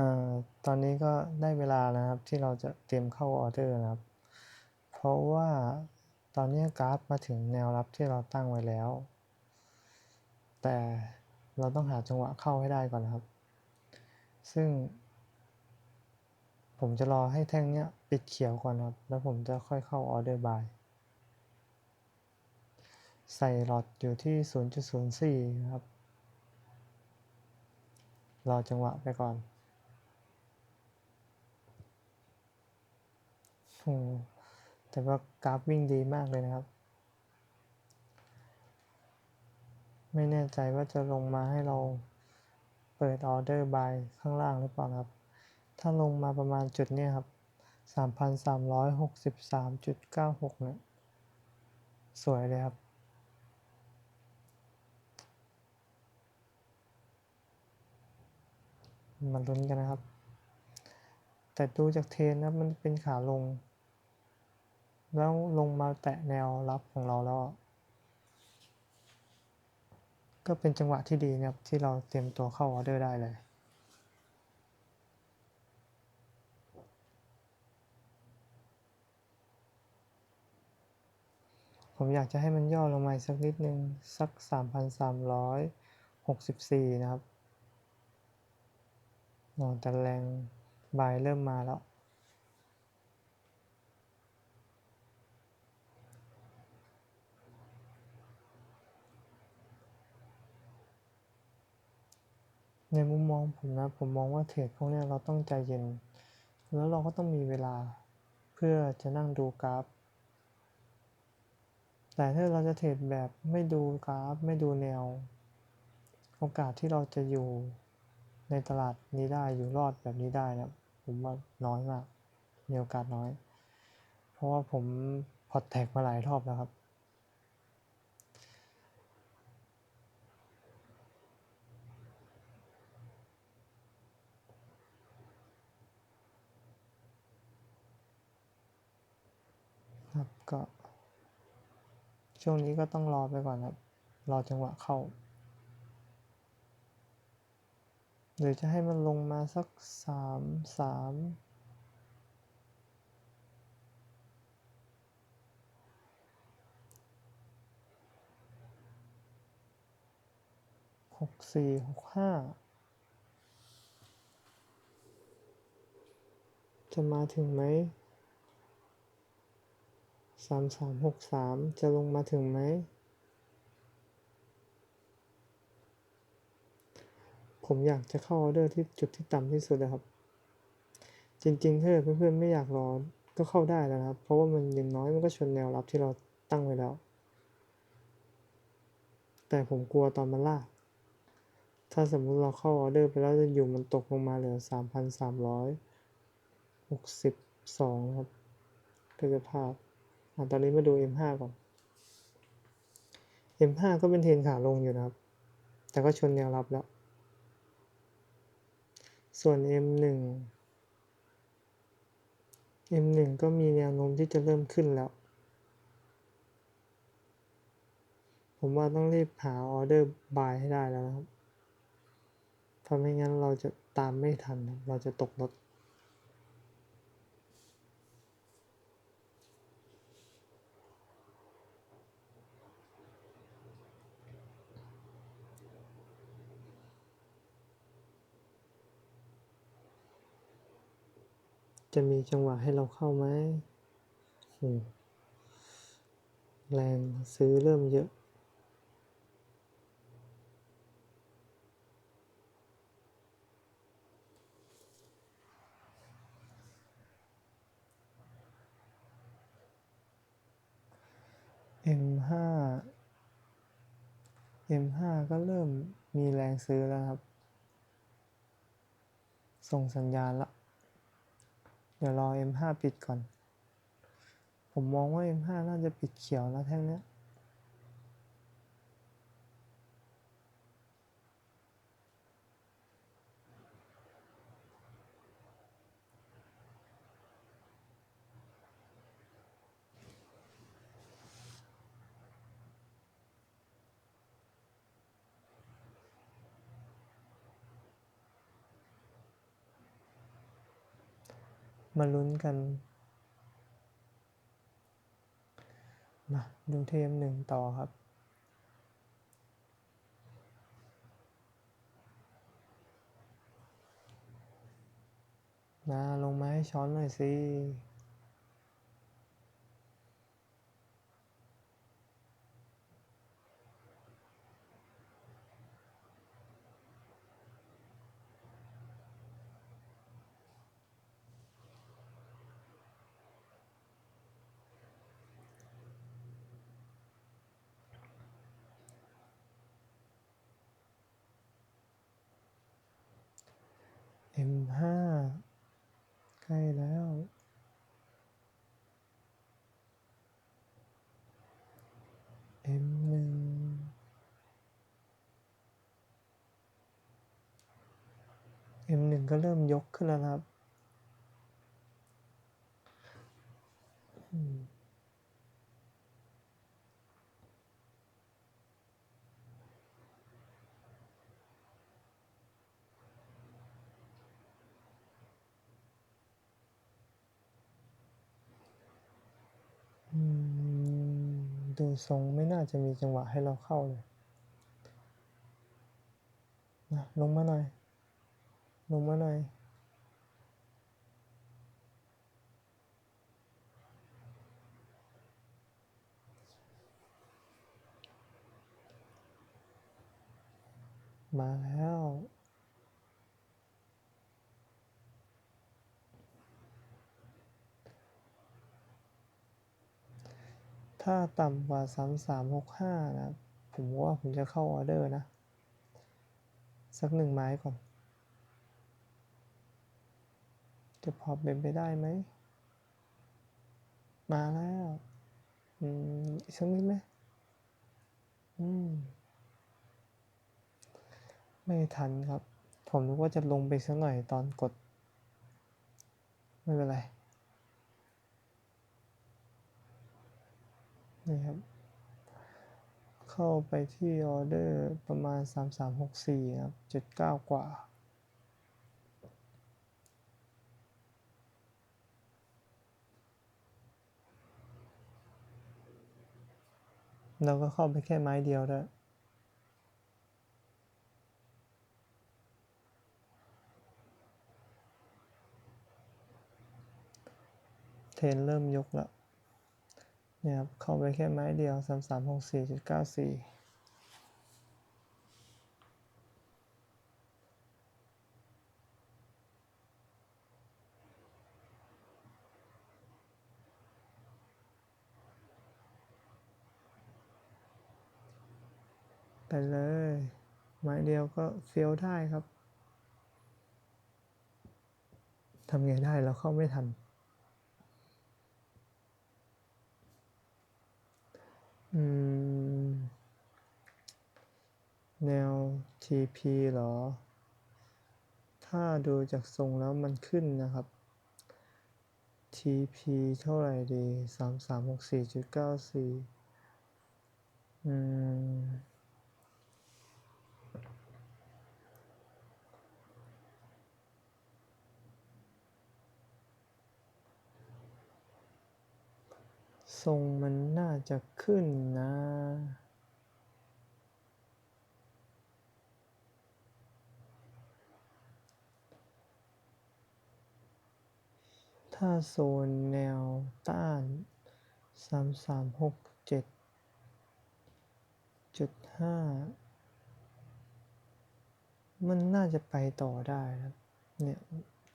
อ่าตอนนี้ก็ได้เวลาแล้วนะครับที่เราจะเตรียมเข้าออเดอร์นะครับ เพราะว่าตอนนี้กราฟมาถึงแนวรับที่เราตั้งไว้แล้ว แต่เราต้องหาจังหวะเข้าให้ได้ก่อนนะครับ ซึ่ง ผมจะรอให้แท่งเนี้ยปิดเขียวก่อนครับ แล้วผมจะค่อยเข้าออเดอร์บายใส่หลอดอยู่ที่ 0.04 ครับ รอจังหวะไปก่อน แต่ว่ากราฟวิ่งดีมากเลยนะครับ ไม่แน่ใจว่าจะลงมาให้เราเปิดออเดอร์บายข้างล่างหรือเปล่าครับ ถ้าลงมาประมาณจุดนี้ครับ 3,363.96 เนี่ย สวยเลยครับมาลุ้นกันนะครับ แต่ดูจากเทรนนะมันเป็นขาลง แล้วลงมาแตะแนวรับของเราแล้ว ก็เป็นจังหวะที่ดีนะครับที่เราเตรียมตัวเข้าออเดอร์ได้เลย ผมอยากจะให้มันย่อลงมาสักนิดนึง สัก 3,364 นะครับอ๋อแต่แรงบายเริ่มมาแล้ว ในมุมมองผมนะผมมองว่าเทรดพวกนี้เราต้องใจเย็น แล้วเราก็ต้องมีเวลาเพื่อจะนั่งดูกราฟ แต่ถ้าเราจะเทรดแบบไม่ดูกราฟ ไม่ดูแนว โอกาสที่เราจะอยู่ในตลาดนี้ได้อยู่รอดแบบนี้ได้นะผมว่าน้อยมากมีโอกาสน้อย เพราะว่าผมพอตแท็กมาหลายรอบแล้วครับ ก็ ช่วงนี้ก็ต้องรอไปก่อนครับ รอจังหวะเข้า หรือจะให้มันลงมาสักสามสามหกสี่หกห้าจะมาถึงไหม สามสามหกสามจะลงมาถึงไหม ผมอยากจะเข้าออเดอร์ที่จุดที่ต่ำที่สุดนะครับ จริงๆถ้าเพื่อนๆไม่อยากรอก็เข้าได้แล้วนะครับ เพราะว่ามันย่างน้อยมันก็ชนแนวรับที่เราตั้งไว้แล้ว แต่ผมกลัวตอนมันลาก ถ้าสมมุติเราเข้าออเดอร์ไปแล้วจะอยู่มันตกลงมาเหลือสามพันสามร้อยหกสิบสองครับก็จะพลาด อะตอนนี้มาดู M5 ก่อน M5 ก็เป็นเทรนขาลงอยู่นะครับ แต่ก็ชนแนวรับแล้ว ส่วน M1 M1 ก็มีแนวโน้มที่จะเริ่มขึ้นแล้ว ผมว่าต้องรีบหาออเดอร์บายให้ได้แล้วนะครับ เพราะไม่งั้นเราจะตามไม่ทัน เราจะตกรถ จะมีจังหวะให้เราเข้าไหมแรงซื้อเริ่มเยอะ M5 M5 ก็เริ่มมีแรงซื้อแล้วครับ ส่งสัญญาณละ เดี๋ยวรอ M5 ปิดก่อน ผมมองว่า M5 น่าจะปิดเขียวแล้วแท่งเนี้ย มาลุ้นกัน มาดูเทมหนึ่งต่อครับ มาลงมาให้ช้อนหน่อยสิ M ห้าใกล้แล้วเอ็มหนึ่งเอ็มหนึ่งก็เริ่มยกขึ้นแล้วครับ ดูทรงไม่น่าจะมีจังหวะให้เราเข้าเลยนะลงมาหน่อย ลงมาหน่อย มาแล้ว ถ้าต่ำกว่าสามสามหกห้านะครับ ผมว่าผมจะเข้าออเดอร์นะ สักหนึ่งไม้ก่อน จะพอเป็นไปได้ไหม มาแล้ว อืมอีกสักนิดไหมอืม ไม่ทันครับ ผมนึกว่าจะลงไปสักหน่อยตอนกด ไม่เป็นไร นี่ครับ เข้าไปที่ออเดอร์ประมาณ 3364ครับ79 กว่าเราก็เข้าไปแค่ไม้เดียวด้วยเทรนเริ่มยกแล้ว เนี่ยครับเข้าไปแค่ไม้เดียว 3364.94 ไปเลย ไม้เดียวก็เฟี้ยวได้ครับทำไงได้เราเข้าไม่ทัน อืม แนว TP เหรอ ถ้าดูจากทรงแล้วมันขึ้นนะครับ TP เท่าไหร่ดี 3364.94 อืม ทรงมันน่าจะขึ้นนะ ถ้าโซนแนวต้าน 3367.5มันน่าจะไปต่อได้ครับเนี่ย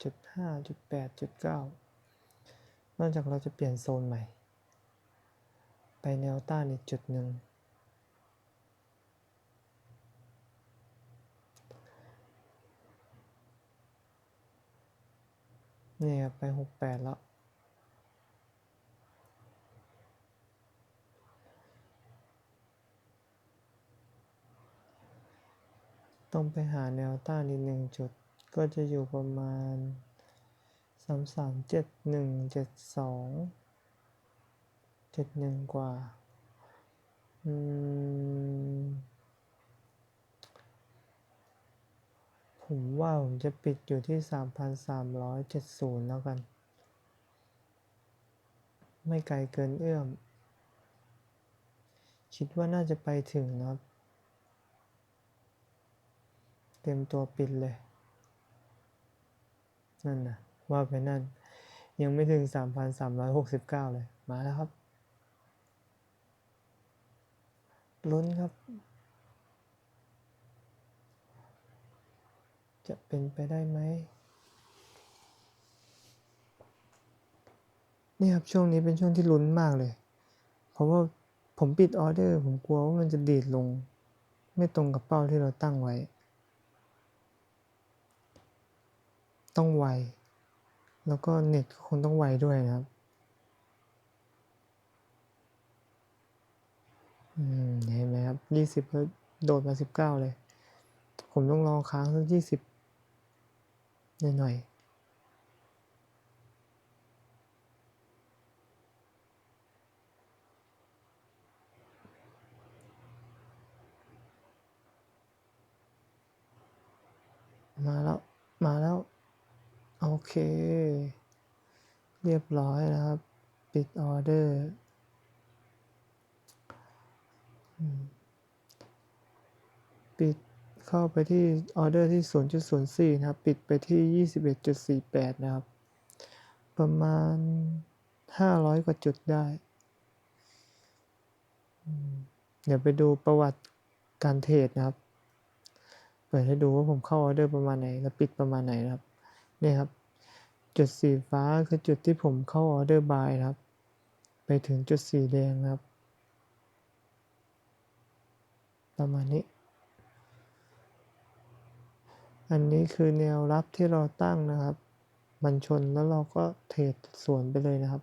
จุดห้าจุดแปดจุดเก้านอกจากเราจะเปลี่ยนโซนใหม่ ไปแนวต้านอีกจุดหนึ่ง นี่ครับไปหกแปดแล้ว ต้องไปหาแนวต้านอีกหนึ่งจุด ก็จะอยู่ประมาณสามสาม เจ็ดหนึ่งกว่า อืม ผมว่าผมจะปิดอยู่ที่สามพันสามร้อยเจ็ดศูนย์แล้วกัน ไม่ไกลเกินเอื้อม คิดว่าน่าจะไปถึงนะครับ เตรียมตัวปิดเลย นั่นนะว่าไปนั่น ยังไม่ถึง 3,369 เลย มาแล้วครับ ลุ้นครับ จะเป็นไปได้ไหมนี่ครับช่วงนี้เป็นช่วงที่ลุ้นมากเลย เพราะว่าผมปิดออเดอร์ผมกลัวว่ามันจะดีดลง ไม่ตรงกับเป้าที่เราตั้งไว้ ต้องไว แล้วก็เน็ตก็คงต้องไวด้วยนะครับ อืมเห็นไหมครับยี่สิบก็โดดมาสิบเก้าเลย ผมต้องรอค้างสักยี่สิบหน่อยมาแล้ว มาแล้ว โอเค เรียบร้อยนะครับ ปิดออเดอร์ ปิดเข้าไปที่ออเดอร์ที่ 0.04 นะครับ ปิดไปที่ 21.48 นะครับ ประมาณ 500 กว่าจุดได้ เดี๋ยวไปดูประวัติการเทรดนะครับ เปิดให้ดูว่าผมเข้าออเดอร์ประมาณไหน แล้วปิดประมาณไหนนะครับ นี่ครับ จุดสีฟ้าคือจุดที่ผมเข้าออเดอร์บายครับ ไปถึงจุดสีแดงนะครับ ประมาณนี้ อันนี้คือแนวรับที่เราตั้งนะครับ มันชนแล้วเราก็เทรดสวนไปเลยนะครับ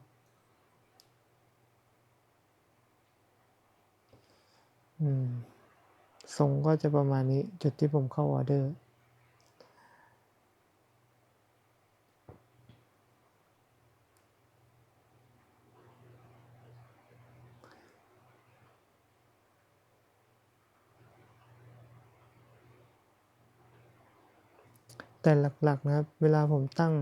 อืมทรงก็จะประมาณนี้จุดที่ผมเข้าออเดอร์ แต่หลักๆนะครับ เวลาผมตั้ง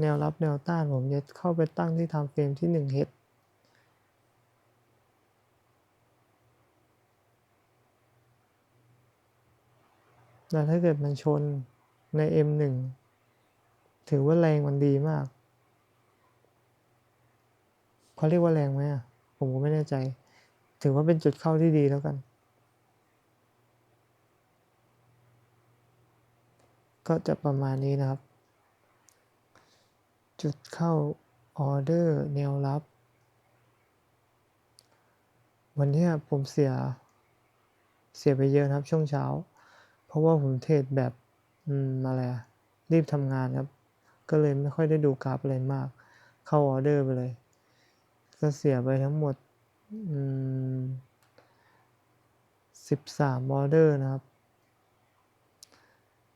แนวรับแนวต้าน ผมจะเข้าไปตั้งที่ Time Frame ที่1 H แล้วถ้าเกิดมันชนใน M1 ถือว่าแรงมันดีมากเขาเรียกว่าแรงไหมอะ ผมก็ไม่แน่ใจ ถือว่าเป็นจุดเข้าที่ดีแล้วกัน ก็จะประมาณนี้นะครับ จุดเข้าออเดอร์แนวรับ วันนี้ผมเสีย เสียไปเยอะนะครับช่วงเช้า เพราะว่าผมเทรดแบบอืมอะไรอะรีบทำงานครับ ก็เลยไม่ค่อยได้ดูกราฟอะไรมาก เข้าออเดอร์ไปเลย ก็เสียไปทั้งหมดอืม13ออเดอร์นะครับ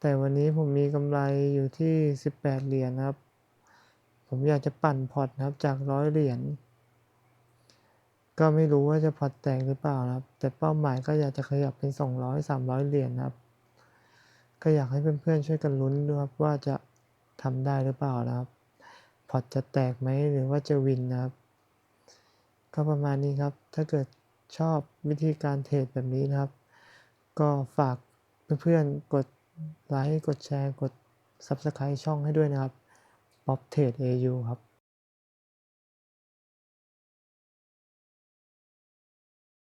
แต่วันนี้ผมมีกำไรอยู่ที่ 18 เหรียญครับ ผมอยากจะปั่นพอร์ตนะครับจาก100เหรียญ ก็ไม่รู้ว่าจะพอร์ตแตกหรือเปล่าครับ แต่เป้าหมายก็อยากจะขยับเป็น 200 300 เหรียญครับ ก็อยากให้เพื่อนๆช่วยกันลุ้นด้วยครับว่าจะทำได้หรือเปล่านะครับ พอร์ตจะแตกไหมหรือว่าจะวินนะครับ ก็ประมาณนี้ครับ ถ้าเกิดชอบวิธีการเทรดแบบนี้นะครับ ก็ฝากเพื่อนๆกด ไลค์ กดแชร์ กด Subscribe ช่องให้ด้วยนะครับ Bob Trade AU ครับ